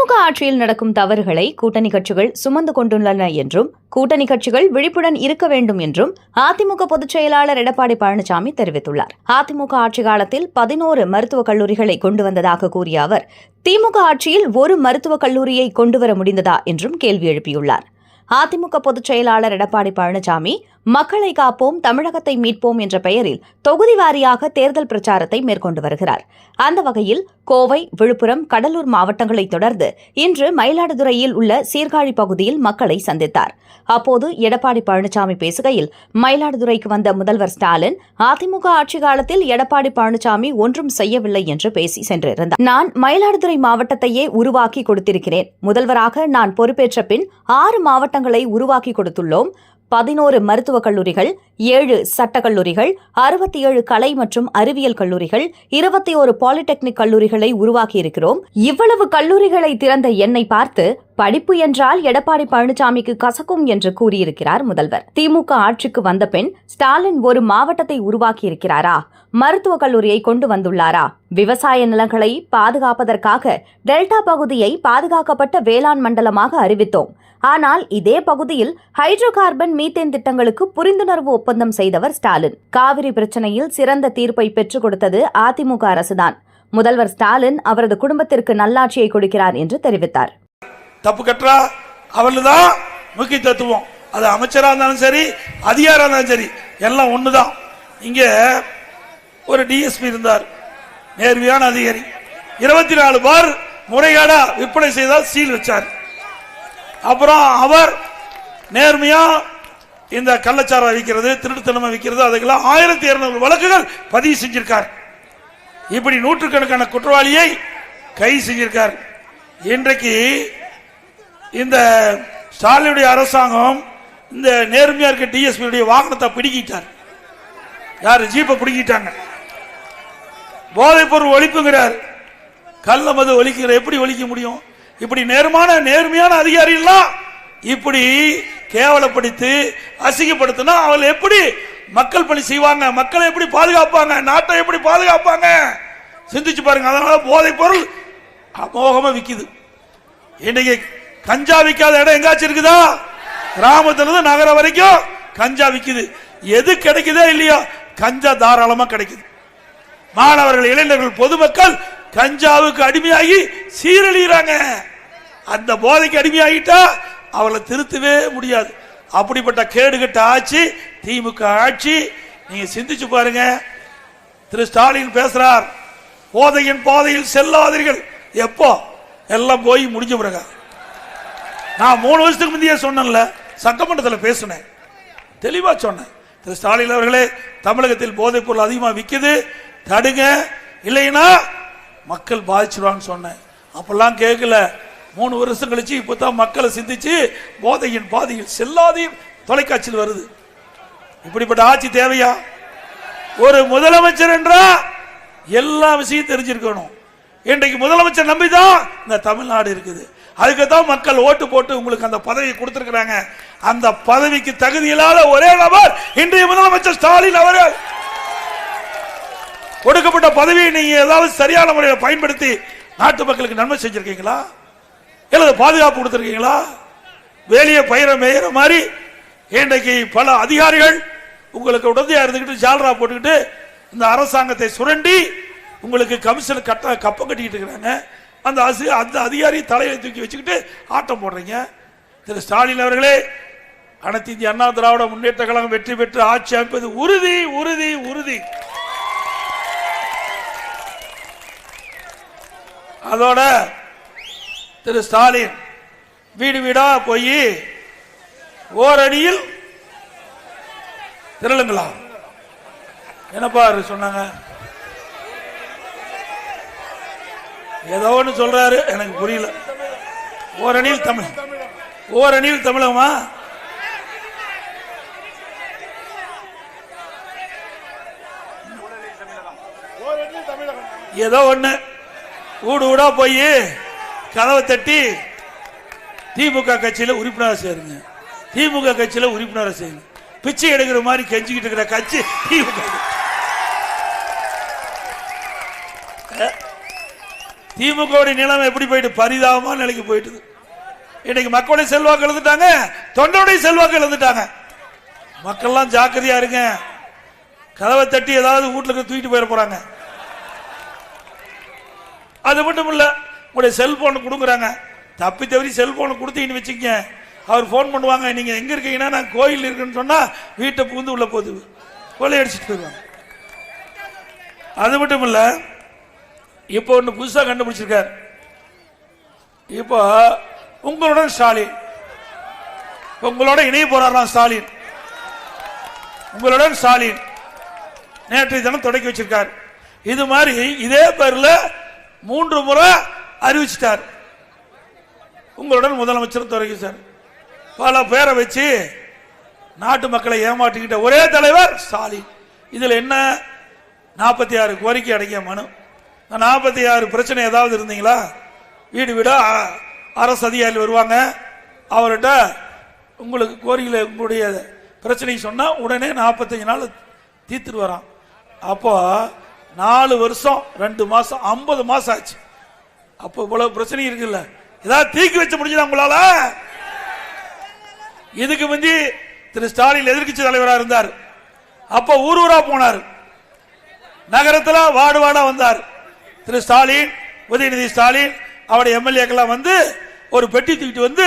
திமுக ஆட்சியில் நடக்கும் தவறுகளை கூட்டணி கட்சிகள் சுமந்து கொண்டுள்ளன என்றும் கூட்டணி கட்சிகள் விழிப்புடன் இருக்க வேண்டும் என்றும் அதிமுக பொதுச் செயலாளர் எடப்பாடி பழனிசாமி தெரிவித்துள்ளார். அதிமுக ஆட்சி காலத்தில் பதினோரு மருத்துவக் கல்லூரிகளை கொண்டு வந்ததாக கூறிய அவர் திமுக ஆட்சியில் ஒரு மருத்துவக் கல்லூரியை கொண்டுவர முடிந்ததா என்றும் கேள்வி எழுப்பியுள்ளார். அதிமுக பொதுச் செயலாளர் எடப்பாடி பழனிசாமி மக்களை காப்போம் தமிழகத்தை மீட்போம் என்ற பெயரில் தொகுதி வாரியாக தேர்தல் பிரச்சாரத்தை மேற்கொண்டு வருகிறார். அந்த வகையில் கோவை விழுப்புரம் கடலூர் மாவட்டங்களை தொடர்ந்து இன்று மயிலாடுதுறையில் உள்ள சீர்காழி பகுதியில் மக்களை சந்தித்தார். அப்போது எடப்பாடி பழனிசாமி பேசுகையில் மயிலாடுதுறைக்கு வந்த முதல்வர் ஸ்டாலின் அதிமுக ஆட்சி காலத்தில் எடப்பாடி பழனிசாமி ஒன்றும் செய்யவில்லை என்று பேசி சென்றிருந்தார். நான் மயிலாடுதுறை மாவட்டத்தையே உருவாக்கி கொடுத்திருக்கிறேன். முதல்வராக நான் பொறுப்பேற்ற பின் ஆறு மாவட்டங்களை உருவாக்கி கொடுத்துள்ளோம். பதினோரு மருத்துவக் கல்லூரிகள் ஏழு சட்டக் கல்லூரிகள் அறுபத்தி ஏழு கலை மற்றும் அறிவியல் கல்லூரிகள் இருபத்தி ஒரு பாலிடெக்னிக் கல்லூரிகளை உருவாக்கியிருக்கிறோம். இவ்வளவு கல்லூரிகளை திறந்த என்னை பார்த்து படிப்பு என்றால் எடப்பாடி பழனிசாமிக்கு கசக்கும் என்று கூறியிருக்கிறார் முதல்வர். திமுக ஆட்சிக்கு வந்த பின் ஸ்டாலின் ஒரு மாவட்டத்தை உருவாக்கியிருக்கிறாரா? மருத்துவக் கல்லூரியை கொண்டு வந்துள்ளாரா? விவசாய நிலங்களை பாதுகாப்பதற்காக டெல்டா பகுதியை பாதுகாக்கப்பட்ட வேளாண் மண்டலமாக அறிவித்தோம். ஆனால் இதே பகுதியில் ஹைட்ரோ கார்பன் மீத்தேன் திட்டங்களுக்கு புரிந்துணர்வு ஒப்பந்தம் செய்தவர் ஸ்டாலின். காவிரி பிரச்சனையில் சிறந்த தீர்ப்பை பெற்றுக் கொடுத்தது அதிமுக அரசுதான். முதல்வர் ஸ்டாலின் அவரது குடும்பத்திற்கு நல்லாட்சியை கொடுக்கிறார் என்று தெரிவித்தார். தப்பு கற்றா அவர்கள் தான் முக்கிய தத்துவம். அது அமைச்சரா இருந்தாலும் சரி அதிகாரா இருந்தாலும் சரி எல்லாம் ஒண்ணுதான். இங்க ஒரு டிஎஸ்பி இருந்தார் நேர்மையான அதிகாரி. இருபத்தி நாலு பார் முறைகேடா விற்பனை செய்தால் சீல் வச்சார். அப்புறம் அவர் நேர்மையா இந்த கள்ளச்சாரம் விற்கிறது திருட்டுத்தனமா விற்கிறது அதுக்கெல்லாம் ஆயிரத்தி இருநூறு வழக்குகள் பதிவு செஞ்சிருக்கார். இப்படி நூற்றுக்கணக்கான குற்றவாளியை கைது செஞ்சிருக்கார். இன்றைக்கு இந்த ஸ்டாலினுடைய அரசாங்கம் இந்த நேர்மையா இருக்க டிஎஸ்பியுடைய வாகனத்தை பிடிக்கிட்டார் யார்? ஜீப்பை பிடிக்கிட்டாங்க போதைப்பொருள் ஒழிப்புங்கிறார். கள்ள மது ஒழிக்கிற எப்படி ஒழிக்க முடியும்? இப்படி நேர்மான நேர்மையான அதிகாரிகள்லாம் இப்படி கேவலப்படுத்தி அசிங்கப்படுத்தினா அவள் எப்படி மக்கள் பணி செய்வாங்க? மக்களை எப்படி பாதுகாப்பாங்க? நாட்டை எப்படி பாதுகாப்பாங்க? சிந்திச்சு பாருங்க. அதனால போதைப் பொருள் அமோகமா விக்குது. இன்னைக்கு கஞ்சா விற்காத இடம் எங்காச்சும் இருக்குதா? கிராமத்திலிருந்து நகரம் வரைக்கும் கஞ்சா விற்கிது எது கிடைக்குதோ இல்லையோ கஞ்சா தாராளமா கிடைக்குது. மாணவர்கள் இளைஞர்கள் பொதுமக்கள் கஞ்சாவுக்கு அடிமையாகி சீரழிகிறாங்க அந்த போதைக்கு அடிமையாகிட்டா அவளை திருத்தவே முடியாது. அப்படிப்பட்ட கேடுகட்ட ஆட்சி திமுக ஆட்சி நீங்க சிந்திச்சு பாருங்க. திரு ஸ்டாலின் பேசுறார் போதையின் பாதையில் செல்லாதீர்கள். எப்போ? எல்லாம் போய் முடிஞ்ச பிறகு. நான் மூணு வருஷத்துக்கு முந்தைய சொன்னேன்ல சட்டமன்றத்தில் பேசினேன். தெளிவா சொன்னேன். திரு ஸ்டாலின் அவர்களே தமிழகத்தில் போதைப் பொருள் அதிகமாக விற்குது தடுங்க. இல்லைன்னா மக்கள் பாதிச்சிருவான்னு சொன்னேன். அப்பெல்லாம் கேட்கல மூணு வருஷம் கழிச்சு இப்பதான் மக்களை சிந்திச்சு போதையின் பாதையில் செல்லாதையும் தொலைக்காட்சியில் வருது. இப்படிப்பட்ட ஆட்சி தேவையா? ஒரு முதலமைச்சர் என்றா எல்லா விஷயம் தெரிஞ்சிருக்கணும். இன்றைக்கு முதலமைச்சர் நம்பிதான் இந்த தமிழ்நாடு இருக்குது. அதுக்கு தான் மக்கள் ஓட்டு போட்டு உங்களுக்கு அந்த பதவியை கொடுத்துருக்கிறாங்க. அந்த பதவிக்கு தகுதி இல்லாத ஒரே நபர் இன்றைய முதலமைச்சர் ஸ்டாலின் அவர்கள். கொடுக்கப்பட்ட பதவியை நீங்க ஏதாவது சரியான முறையில் பயன்படுத்தி நாட்டு மக்களுக்கு நன்மை செஞ்சிருக்கீங்களா? இல்ல பாதுகாப்பு கொடுத்துருக்கீங்களா? வேலையை பயிர மேயிற மாதிரி இன்றைக்கு பல அதிகாரிகள் உங்களுக்கு உடந்தையாக இருந்துக்கிட்டு ஜாலரா போட்டுக்கிட்டு இந்த அரசாங்கத்தை சுரண்டி உங்களுக்கு கமிஷன் கட்ட கப்பம் கட்டிக்கிட்டு இருக்கிறாங்க. அந்த அசு அந்த அதிகாரி தலையை தூக்கி வச்சுக்கிட்டு ஆட்டம் போடுறீங்க. திரு ஸ்டாலின் அவர்களே அனைத்து இந்திய அண்ணா திராவிட முன்னேற்ற கழகம் வெற்றி பெற்று ஆட்சி அமைப்பது உறுதி உறுதி உறுதி. அதோட திரு ஸ்டாலின் வீடு வீடா போய் ஓரடியில் திரளுங்களா என்னப்பா சொன்னாங்க? ஏதோ ஒன்று சொல்றாரு எனக்கு புரியல. ஓரணியில் தமிழ். ஓரணியில் தமிழகமா? ஏதோ ஒன்று ஊடு ஊடா போய் கதவை தட்டி திமுக கட்சியில உறுப்பினராக சேருங்க. திமுக கட்சியில உறுப்பினராக செய்யுங்க பிச்சை எடுக்கிற மாதிரி கெஞ்சிக்கிட்டு இருக்கிற கட்சி திமுக. திமுகவுடைய நிலைமை எப்படி போயிட்டு? பரிதாபமா நிலைக்கு போயிட்டு இன்னைக்கு மக்களுடைய செல்வாக்கு எழுந்துட்டாங்க தொண்டருடைய செல்வாக்கு எழுந்துட்டாங்க மக்கள்லாம் ஜாக்கிரதையா இருங்க. கதவை தட்டி ஏதாவது வீட்டுல தூக்கிட்டு போயிட போறாங்க. அது மட்டும் இல்லை உங்களுடைய செல்போனை கொடுக்குறாங்க தப்பி தவறி செல்போனை கொடுத்தீங்கன்னு வச்சுக்கங்க. அவர் ஃபோன் பண்ணுவாங்க நீங்கள் எங்கே இருக்கீங்கன்னா நான் கோயில் இருக்குன்னு சொன்னால் வீட்டை புகுந்து உள்ள போகுது கொள்ளையடிச்சிட்டு போயிடுவாங்க. அது மட்டும் இல்லை இப்போ ஒன்று புதுசாக கண்டுபிடிச்சிருக்கார். இப்போ உங்களுடன் ஸ்டாலின். உங்களோட இணைய போறாராம் ஸ்டாலின். உங்களுடன் ஸ்டாலின். நேற்றைய தினம் தொடக்கி வச்சிருக்கார். இது மாதிரி இதே பேரில் மூன்று முறை அறிவிச்சிட்டார். உங்களுடன் முதலமைச்சர் துறைக்கு சார். பல பேரை வச்சு நாட்டு மக்களை ஏமாற்றிக்கிட்ட ஒரே தலைவர் ஸ்டாலின். இதில் என்ன நாற்பத்தி ஆறு கோரிக்கை அடங்கிய மனு. நாற்பத்தி ஆறு பிரச்சனை ஏதாவது இருந்தீங்களா? வீடு வீடா அரசு அதிகாரிகள் வருவாங்க. அவர்கிட்ட உங்களுக்கு கோரிக்கையில் உங்களுடைய பிரச்சனை சொன்னால் உடனே நாற்பத்தஞ்சு நாள் தீர்த்துட்டு வரான். அப்போ நாலு வருஷம் ரெண்டு மாதம் ஐம்பது மாதம் ஆச்சு. அப்போ இவ்வளவு பிரச்சனை இருக்குல்ல? ஏதாவது தீக்கி வச்ச முடிஞ்சதா உங்களால? இதுக்கு முந்தி திரு ஸ்டாலின் எதிர்க்கட்சி தலைவரா இருந்தார். அப்ப ஊர் ஊரா போனார். நகரத்துல வார்டு வார்டா வந்தார். திரு ஸ்டாலின் உதயநிதி ஸ்டாலின் அவருடைய எம்எல்ஏக்கெல்லாம் வந்து ஒரு பெட்டி தூக்கிட்டு வந்து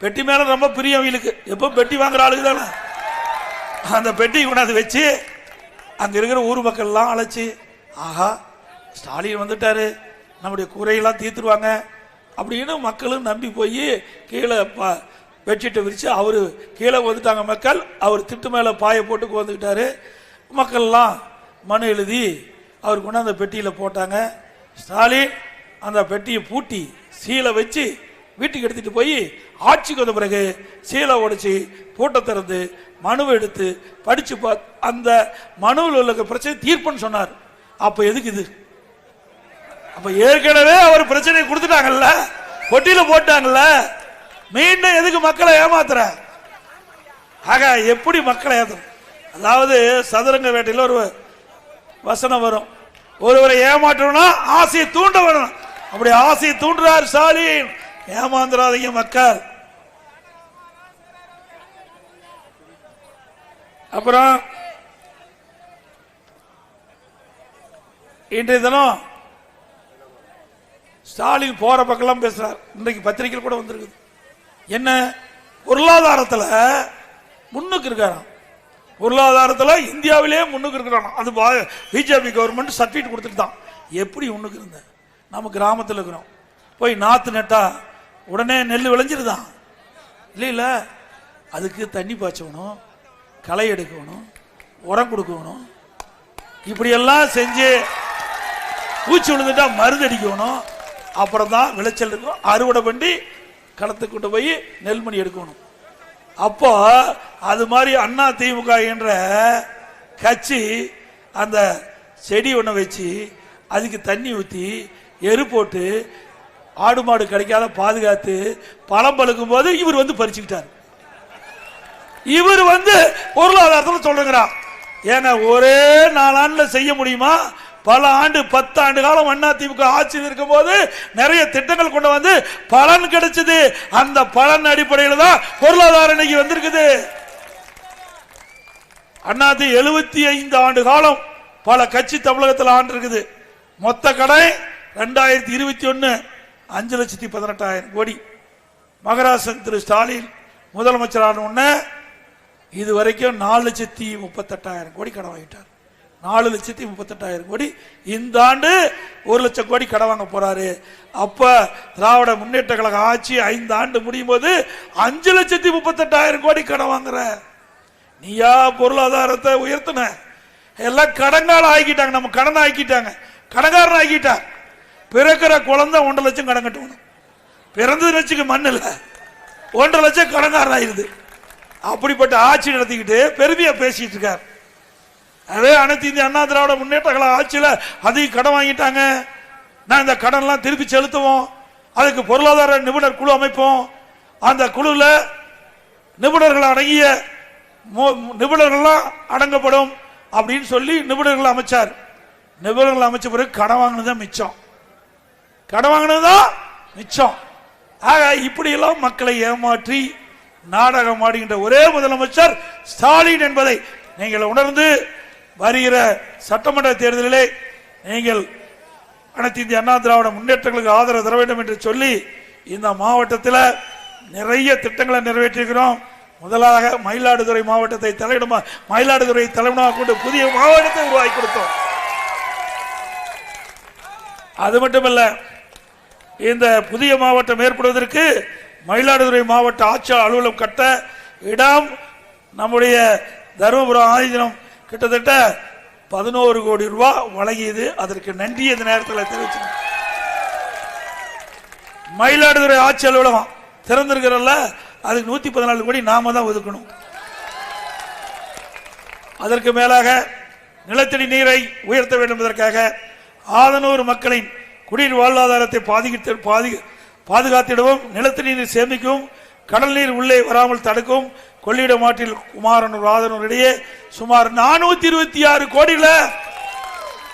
பெட்டி மேல ரொம்ப பிரியம் அவங்களுக்கு எப்போ பெட்டி வாங்குற ஆளுக்கு தானே. அந்த பெட்டி கொண்டாந்து வச்சு அங்க இருக்கிற ஊர் மக்கள் எல்லாம் அழைச்சி ஆஹா ஸ்டாலின் வந்துட்டாரு. நம்முடைய குறையெல்லாம் தீர்த்துருவாங்க. அப்படின்னு மக்களும் நம்பி போய் கீழே ப- பெட்ஷீட்டை விரித்து அவர் கீழே வந்துட்டாங்க மக்கள். அவர் திட்டு மேலே பாயை போட்டு வந்துக்கிட்டாரு மக்கள்லாம் மனு எழுதி அவர் கொண்டு அந்த பெட்டியில் போட்டாங்க. ஸ்டாலின் அந்த பெட்டியை பூட்டி சீலை வச்சு வீட்டுக்கு எடுத்துகிட்டு போய் ஆட்சிக்கு வந்த பிறகு சீலை உடைச்சி பூட்டை திறந்து மனுவை எடுத்து படித்து பா அந்த மனுவில் உள்ள பிரச்சனை தீர்ப்புன்னு சொன்னார். அப்போ எதுக்கு இது? அப்ப ஏற்கனவே அவர் பிரச்சனையை கொடுத்துட்டாங்கல்ல? பொட்டியில போட்டாங்கல்ல? மீண்டும் எதுக்கு மக்களை ஏமாத்துற? ஆக எப்படி மக்களை ஏத்தும் அதாவது சதுரங்க வேட்டையில் ஒரு வசனம் வரும். ஒருவரை ஏமாற்றணும்னா ஆசையை தூண்ட வரணும். அப்படி ஆசையை தூண்டுறார் ஸ்டாலின் ஏமாந்துடாதீங்க மக்கள். அப்புறம் இன்றைய தினம் ஸ்டாலின் போற பக்கம்லாம் பேசுறார். இன்றைக்கு பத்திரிகையில் கூட வந்திருக்குது. என்ன? பொருளாதாரத்தில் முன்னுக்கு இருக்காராம். பொருளாதாரத்தில் இந்தியாவிலே முன்னுக்கு இருக்கிறான் அது பிஜேபி கவர்மெண்ட் சர்டிஃபிகேட் கொடுத்துட்டு தான். எப்படி முன்னுக்கு இருந்த? நம்ம கிராமத்தில் இருக்கிறோம். போய் நாற்று நட்டா உடனே நெல் விளைஞ்சிருதான் இல்லை. அதுக்கு தண்ணி பாய்ச்சணும் களை எடுக்கணும் உரம் கொடுக்கணும். இப்படியெல்லாம் செஞ்சு பூச்சி விழுந்துட்டா மருந்து அடிக்கணும். அப்புறம் தான் விளைச்சல் இருக்கும். அறுவடை பண்ணி களத்துக்கு கொண்டு போய் நெல்மணி எடுக்கணும். அப்போ அது மாதிரி அண்ணா திமுக என்ற கட்சி அந்த செடி ஒன்று வச்சு அதுக்கு தண்ணி ஊற்றி எரு போட்டு ஆடு மாடு கிடைக்காத பாதுகாத்து பழம் பழுக்கும் போது இவர் வந்து பறிச்சுக்கிட்டார். இவர் வந்து பொருளாதாரத்தில் சொல்லுங்கிறான் ஏன்னா ஒரே நாலாண்டில் செய்ய முடியுமா? பல ஆண்டு பத்து ஆண்டு காலம் அண்ணா திமுக ஆட்சியில் இருக்கும் போது நிறைய திட்டங்கள் கொண்டு வந்து பலன் கிடைச்சது. அந்த பலன் அடிப்படையில் தான் பொருளாதார இன்னைக்கு வந்திருக்குது. அண்ணாதி எழுபத்தி ஐந்து ஆண்டு காலம் பல கட்சி தமிழகத்தில் ஆண்டு இருக்குது மொத்த கடை ரெண்டாயிரத்தி இருபத்தி ஒன்னு அஞ்சு லட்சத்தி பதினெட்டாயிரம் கோடி. மகராசன் திரு ஸ்டாலின் முதலமைச்சரான உடனே இது வரைக்கும் நாலு லட்சத்தி முப்பத்தெட்டாயிரம் கோடி கடன் வாங்கிட்டார். நாலு லட்சத்தி முப்பத்தெட்டாயிரம் கோடி இந்த ஆண்டு ஒரு லட்சம் கோடி கடன் வாங்க போறாரு. அப்ப திராவிட முன்னேற்ற கழக ஆட்சி ஐந்து ஆண்டு முடியும் போது அஞ்சு லட்சத்தி முப்பத்தெட்டாயிரம் கோடி கடன் வாங்குற. நீயா பொருளாதாரத்தை உயர்த்தின. எல்லாம் கடங்கால ஆக்கிட்டாங்க. நம்ம கடன் ஆக்கிட்டாங்க. கடங்காரன் ஆக்கிட்டா. பிறக்கிற குழந்தை ஒன்றரை லட்சம் கடன் கட்டணும். பிறந்தது லட்சத்துக்கு மண் இல்ல. ஒன்றரை லட்சம் கடங்காரன் ஆயிருது அப்படிப்பட்ட ஆட்சி நடத்திக்கிட்டு பெருமையா பேசிட்டு இருக்கார். அதே அனைத்து இந்திய அண்ணா திராவிட முன்னேற்ற கழக அதிக கடன் வாங்கிட்டாங்க. நான் இந்த கடன்லாம் திருப்பி செலுத்துவோம். அதுக்கு பொருளாதார நிபுணர் குழு அமைப்போம். அந்த குழுவில் நிபுணர்கள் அடங்கிய மோ- நிபுணர்கள்லாம் அடங்கப்படும் அப்படின்னு சொல்லி நிபுணர்கள் அமைச்சார். நிபுணர்கள் அமைச்ச பிறகு கடன் வாங்கினது தான் மிச்சம். கடன் வாங்கினதுதான் மிச்சம். ஆக இப்படியெல்லாம் மக்களை ஏமாற்றி நாடகம் ஆடுகின்ற ஒரே முதலமைச்சர் ஸ்டாலின் என்பதை நீங்கள் உணர்ந்து வருகிற சட்டமன்ற தேர்தலிலே நீங்கள் அனைத்து இந்திய அண்ணா திராவிட முன்னேற்றங்களுக்கு ஆதரவு தர வேண்டும் என்று சொல்லி இந்த மாவட்டத்தில் நிறைய திட்டங்களை நிறைவேற்றியிருக்கிறோம். முதலாக மயிலாடுதுறை மாவட்டத்தை தலையிடமா மயிலாடுதுறை தலைவனாக கொண்டு புதிய மாவட்டத்தை உருவாக்கி கொடுத்தோம். அது மட்டுமல்ல இந்த புதிய மாவட்டம் ஏற்படுவதற்கு மயிலாடுதுறை மாவட்ட ஆட்சியர் அலுவலகம் கட்ட இடம் நம்முடைய தருமபுரம் ஆயுதனம் கிட்டத்தட்ட பதினோரு கோடி ரூபாய் வழங்கியது. அதற்கு நன்றி இந்த நேரத்தில் தெரிவிச்சு மயிலாடுதுறை ஆட்சி அலுவலகம் திறந்திருக்கிறல்ல அதுக்கு நூத்தி பதினாலு கோடி நாம தான் ஒதுக்கணும். அதற்கு மேலாக நிலத்தடி நீரை உயர்த்த வேண்டும் என்பதற்காக ஆதனூர் மக்களின் குடிநீர் வாழ்வாதாரத்தை பாதிக்கிட்டு பாதி பாதுகாத்திடவும் நிலத்தடி நீர் சேமிக்கும் கடல் நீர் உள்ளே வராமல் தடுக்கும் கொள்ளிடம் ஆற்றில் குமாரனூர் ராதனூர் இடையே சுமார் நானூத்தி இருபத்தி ஆறு கோடியில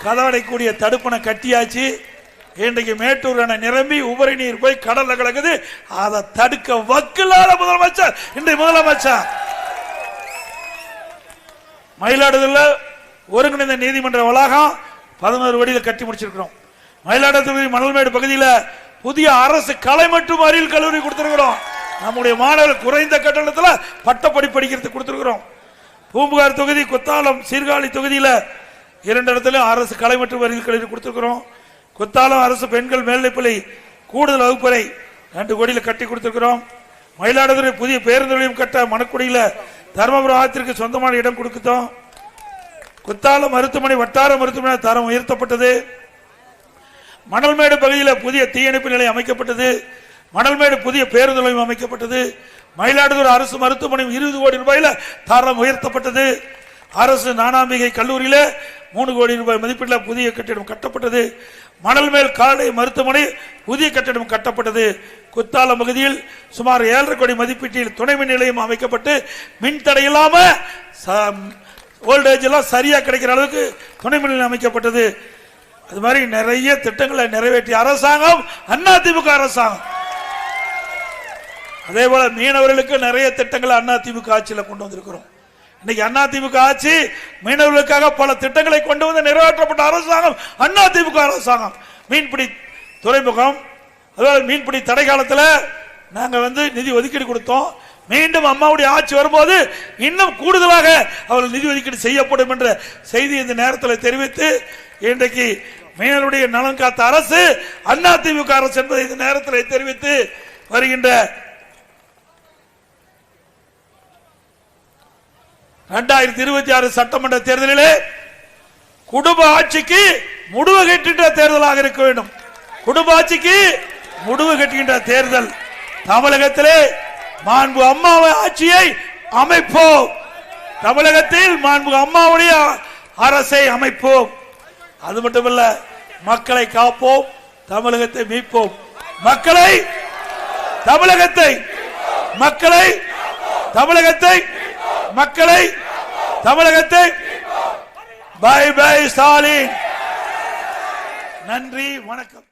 கதவடைக்கூடிய தடுப்பணை கட்டியாச்சு. இன்றைக்கு மேட்டூர் அணை நிரம்பி உபரி நீர் போய் கடல்ல கிடக்குது. அதை தடுக்க வக்கில்லாத முதலமைச்சர். இன்றைய முதலமைச்சர். மயிலாடுதுறையில் ஒருங்கிணைந்த நீதிமன்ற வளாகம் பதினோரு வடியில் கட்டி முடிச்சிருக்கிறோம். மயிலாடுதுறை மணல்மேடு பகுதியில் புதிய அரசு கலை மற்றும் அறிவியல் கல்லூரி கொடுத்திருக்கிறோம். நம்முடைய மாணவர்கள் குறைந்த கட்டணத்தில் பட்டப்படி படிக்கிறதுக்கு கொடுத்துருக்குறோம். பூம்புகார் தொகுதி குத்தாலம் சீர்காழி தொகுதியில் இரண்டு இடத்துலையும் அரசு கலை மற்றும் அறிவியல் கல்லூரி கொடுத்துருக்குறோம். குத்தாலம் அரசு பெண்கள் மேல்நிலைப்பள்ளி கூடுதல் வகுப்பறை ரெண்டு கோடியில் கட்டி கொடுத்துருக்குறோம். மயிலாடுதுறை புதிய பேருந்து நிலையம் கட்ட மணக்குடியில் தருமபுரம் ஆத்திற்கு சொந்தமான இடம் கொடுத்தோம் குத்தாலம் மருத்துவமனை வட்டார மருத்துவமனை தரம் உயர்த்தப்பட்டது. மணல்மேடு பகுதியில் புதிய தீயணைப்பு நிலையம் அமைக்கப்பட்டது. மணல்மேடு புதிய பேருந்து நிலையம் அமைக்கப்பட்டது. மயிலாடுதுறை அரசு மருத்துவமனை இருபது கோடி ரூபாயில் தரம் உயர்த்தப்பட்டது. அரசு நானாம்பிகை கல்லூரியில் மூணு கோடி ரூபாய் மதிப்பீட்டில் புதிய கட்டிடம் கட்டப்பட்டது. மணல்மேல் காலை மருத்துவமனை புதிய கட்டிடம் கட்டப்பட்டது. குத்தாலம் பகுதியில் சுமார் ஏழரை கோடி மதிப்பீட்டில் துணை மின் நிலையம் அமைக்கப்பட்டு மின் தடை இல்லாம ஓல்டேஜ் எல்லாம் சரியா கிடைக்கிற அளவுக்கு துணை மின் நிலையம் அமைக்கப்பட்டது. அது மாதிரி நிறைய திட்டங்களை நிறைவேற்றிய அரசாங்கம் அண்ணா திமுக அரசாங்கம். அதே போல மீனவர்களுக்கு நிறைய திட்டங்களை அண்ணா திமுக ஆட்சியில் கொண்டு வந்திருக்கிறோம். இன்னைக்கு அண்ணா திமுக ஆட்சி மீனவர்களுக்காக பல திட்டங்களை கொண்டு வந்து நிறைவேற்றப்பட்ட அரசாங்கம் அண்ணா திமுக அரசாங்கம். மீன்பிடி துறைமுகம் அதாவது மீன்பிடி தடை காலத்தில் நாங்கள் வந்து நிதி ஒதுக்கீடு கொடுத்தோம். மீண்டும் அம்மாவுடைய ஆட்சி வரும்போது இன்னும் கூடுதலாக அவர்கள் நிதி ஒதுக்கீடு செய்யப்படும் என்ற செய்தி இந்த நேரத்தில் தெரிவித்து இன்றைக்கு மீனவருடைய நலன் காத்த அரசு அண்ணா அரசு என்பதை இந்த நேரத்தில் தெரிவித்து வருகின்ற இரண்டாயிரத்தி இருபத்தி ஆறு சட்டமன்ற தேர்தலிலே குடும்ப ஆட்சிக்கு முடிவு கட்டுகின்ற தேர்தலாக இருக்க வேண்டும். குடும்ப ஆட்சிக்கு முடிவு கட்டுகின்ற தேர்தல். தமிழகத்திலே மாண்பு அம்மாவை ஆட்சியை அமைப்போம். தமிழகத்தில் மாண்பு அம்மாவுடைய அரசை அமைப்போம். அது மட்டுமல்ல மக்களை காப்போம் தமிழகத்தை மீட்போம். மக்களை தமிழகத்தை மக்களை தமிழகத்தை மக்களை தமிழகத்தை. பை பை ஸ்டாலின் நன்றி வணக்கம்.